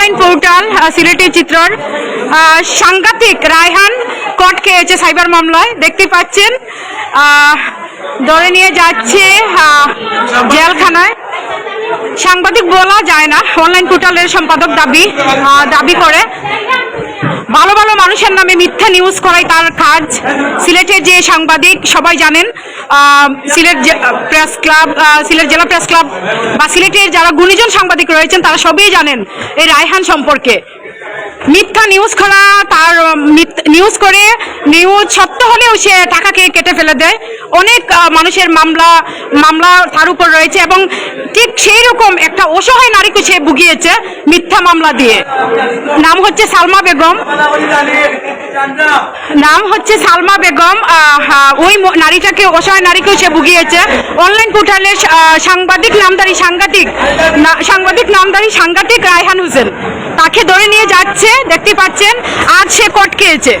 Viral Sylheti চিত্রর আহ, সাংঘাতিক রায়হান কট খেয়েছে cyber মামলায়। দেখতে পাচ্ছেন ধরে নিয়ে যাচ্ছে আহ, জেলখানায়। সাংবাদিক বলা যায় না অনলাইন পোর্টালের সম্পাদক দাবি দাবি করে। ভালো ভালো মানুষের নামে মিথ্যা নিউজ করাই তার কাজ। সিলেটের যে সাংবাদিক সবাই জানেন সিলেট প্রেস ক্লাব সিলেট জেলা প্রেস ক্লাব বা সিলেটের যারা গুণীজন সাংবাদিক রয়েছেন, তারা সবই জানেন এই রায়হান সম্পর্কে। মিথ্যা নিউজ করা তার নিউজ করে নিউজ সত্য হলেও সে টাকাকে কেটে ফেলে দেয়। অনেক মানুষের মামলা মামলা তার উপর রয়েছে এবং ঠিক সেই রকম একটা অসহায় নারীকে সে ভুগিয়েছে মিথ্যা মামলা দিয়ে। নাম হচ্ছে সালমা বেগম। নাম হচ্ছে সালমা বেগম ওই নারীটাকে, অসহায় নারীকেও সে ভুগিয়েছে। অনলাইন পোর্টালে সাংবাদিক নামদারি সাংঘাতিক সাংবাদিক নামদারি সাংঘাতিক রায়হান হোসেন। তাকে ধরে নিয়ে যাচ্ছে, দেখতে পাচ্ছেন, আজ সে কট খেয়েছে।